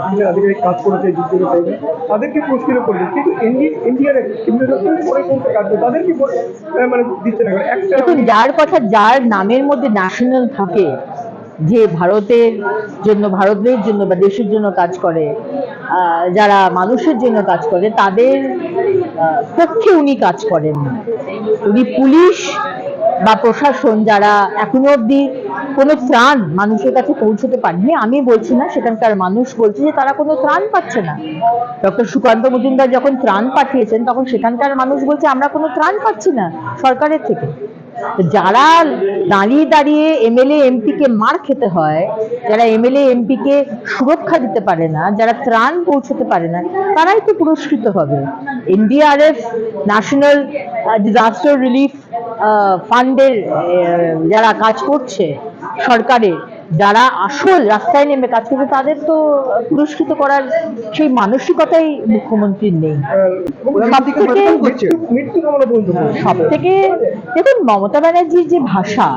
পুলিশের আধিকারিক কাজ করেছে যুদ্ধের টাইমে তাদেরকে পুরস্কৃত করবে। কিন্তু ইন্ডিয়ার তাদেরকে মানে দিচ্ছে না একটা যার কথা যার নামের মধ্যে ন্যাশনাল থাকে, যে ভারতের জন্য ভারতের জন্য বা দেশের জন্য কাজ করে যারা মানুষের জন্য কাজ করে, তাদের পক্ষে উনি কাজ করেন না। উনি পুলিশ বা প্রশাসন যারা এখনও অবধি কোনো ত্রাণ মানুষের কাছে পৌঁছতে পারেনি, আমি বলছি না, সেখানকার মানুষ বলছে যে তারা কোনো ত্রাণ পাচ্ছে না। ডক্টর সুকান্ত মজুমদার যখন ত্রাণ পাঠিয়েছেন, তখন সেখানকার মানুষ বলছে, আমরা কোনো ত্রাণ পাচ্ছি না সরকারের থেকে। যারা দাঁড়িয়ে দাঁড়িয়ে এমএলএ, এমপিকে মার খেতে হয়, যারা এমএলএ, এমপিকে সুরক্ষা দিতে পারে না, যারা ত্রাণ পৌঁছতে পারে না, তারাই তো পুরস্কৃত হবে। এনডিআরএফ ন্যাশনাল ডিজাস্টার রিলিফ ফান্ডের যারা কাজ করছে সরকারের যারা আসল রাস্তায় নেমে কাজ করছে তাদের তো পুরস্কৃত করার সেই মানসিকতাই মুখ্যমন্ত্রীর নেই। সব থেকে দেখুন মমতা ব্যানার্জির যে ভাষা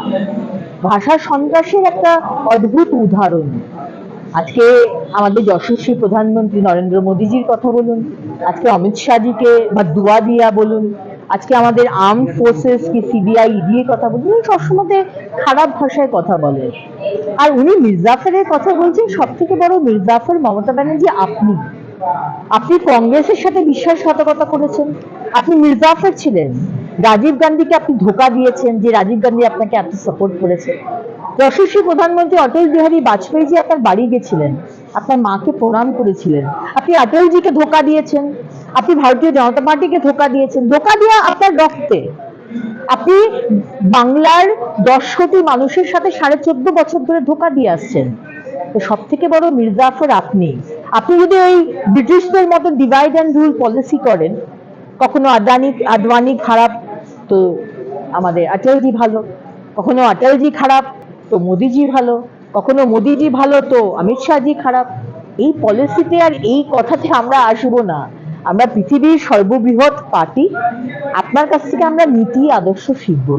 ভাষা সন্ত্রাসের একটা অদ্ভুত উদাহরণ আজকে আমাদের যশস্বী প্রধানমন্ত্রী নরেন্দ্র মোদীজির কথা বলুন আজকে অমিত শাহজিকে বা দুয়া দিয়া বলুন আজকে আমাদের আর্ম ফোর্সেস কি সিবিআই ইডি এর কথা বলুন উনি সবসময় খারাপ ভাষায় কথা বলে। আর উনি মির্জাফরের কথা বলছেন সব থেকে বড় মির্জাফর মমতা ব্যানার্জি আপনি। আপনি কংগ্রেসের সাথে বিশ্বাসঘাতকতা করেছেন। আপনি মির্জাফর ছিলেন। রাজীব গান্ধীকে আপনি ধোকা দিয়েছেন যে রাজীব গান্ধী আপনাকে এত সাপোর্ট করেছে। যশস্বী প্রধানমন্ত্রী অটল বিহারী বাজপেয়ী জি আপনার বাড়ি গেছিলেন। আপনার মাকে প্রণাম করেছিলেন। আপনি অটলজিকে ধোকা দিয়েছেন। আপনি ভারতীয় জনতা পার্টিকে ধোকা দিয়েছেন। ধোকা দেওয়া আপনার রক্তে। আপনি বাংলার দশ কোটি মানুষের সাথে সাড়ে চোদ্দ বছর ধরে ধোকা দিয়ে আসছেন। তো সব থেকে বড় মির্জাফর আপনি। আপনি যদি ওই ব্রিটিশদের মতো ডিভাইড অ্যান্ড রুল পলিসি করেন, কখনো আদানি আদওয়ানি খারাপ, তো আমাদের অটলজি ভালো। কখনো অটলজি খারাপ, তো মোদিজি ভালো। কখনো মোদিজি ভালো, তো অমিত শাহজি খারাপ। এই পলিসিতে আর এই কথাতে আমরা আসব না। আমরা পৃথিবীর সর্ববৃহৎ পার্টি আপনার কাছ থেকে আমরা নীতি আদর্শ শিখব।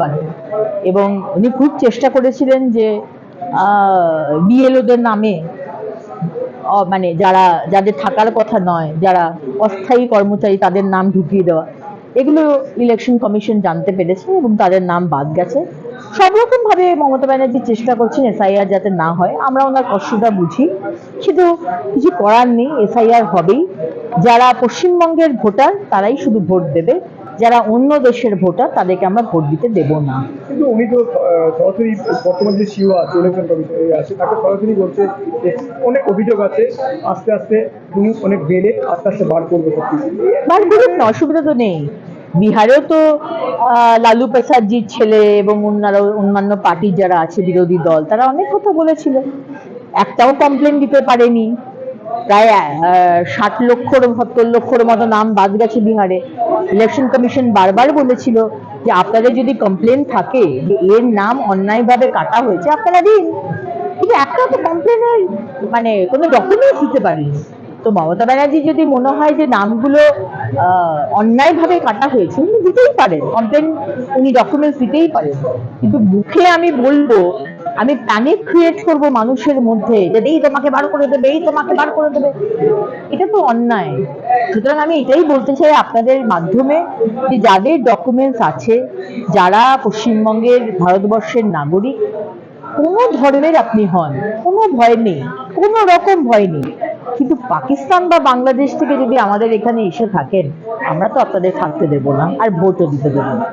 পারেন এবং উনি খুব চেষ্টা করেছিলেন যে বিএলওদের নামে মানে যারা যাদের থাকার কথা নয় যারা অস্থায়ী কর্মচারী তাদের নাম ঢুকিয়ে দেওয়া। এগুলো ইলেকশন কমিশন জানতে পেরেছে এবং তাদের নাম বাদ গেছে। সব রকম ভাবে মমতা ব্যানার্জি চেষ্টা করছেন এসআইআর যাতে না হয় আমরা ওনার কষ্টটা বুঝি। কিন্তু কিছু করার নেই এসআইআর হবেই। যারা পশ্চিমবঙ্গের ভোটার তারাই শুধু ভোট দেবে। যারা অন্য দেশের ভোটার তাদেরকে আমরা ভোট দিতে দেব না। কিন্তু উনি তো সরাসরি বর্তমান যে সিও আছে ইলেকশন কমিশন আছে তাকে সরাসরি বলছে অনেক অভিযোগ আছে আস্তে আস্তে উনি অনেক বেড়ে আস্তে আস্তে বার করবে বার করুন অসুবিধা তো নেই। বিহারেও তো লালু প্রসাদজির ছেলে এবং অন্যান্য অন্যান্য পার্টির যারা আছে, বিরোধী দল, তারা অনেক কথা বলেছিল। একটাও কমপ্লেন দিতে পারেনি। প্রায় ষাট লক্ষর, সত্তর লক্ষর মতো নাম বাদ গেছে বিহারে। ইলেকশন কমিশন বারবার বলেছিল যে আপনাদের যদি কমপ্লেন থাকে যে এর নাম অন্যায়ভাবে কাটা হয়েছে, আপনারা দিন। কিন্তু একটা তো কমপ্লেনের মানে কোনো ডকুমেন্টস দিতে পারেনি। তো মমতা ব্যানার্জি যদি মনে হয় যে নামগুলো অন্যায়ভাবে কাটা হয়েছে, উনি দিতেই পারেন। কমপ্লেন উনি ডকুমেন্টস দিতেই পারেন। কিন্তু মুখে আমি বলব, আমি প্যানিক ক্রিয়েট করব মানুষের মধ্যে, যে এই তোমাকে বার করে দেবে এই তোমাকে বার করে দেবে। এটা তো অন্যায়। সুতরাং আমি এটাই বলতে চাই আপনাদের মাধ্যমে যে যাদের ডকুমেন্টস আছে, যারা পশ্চিমবঙ্গের ভারতবর্ষের নাগরিক, কোনো ধরনের আপনি হন, কোনো ভয় নেই, কোনো রকম ভয় নেই। কিন্তু পাকিস্তান বা বাংলাদেশ থেকে যদি আমাদের এখানে এসে থাকেন, আমরা তো আপনাদের থাকতে দেবো না আর ভোটও দিতে দেবো না।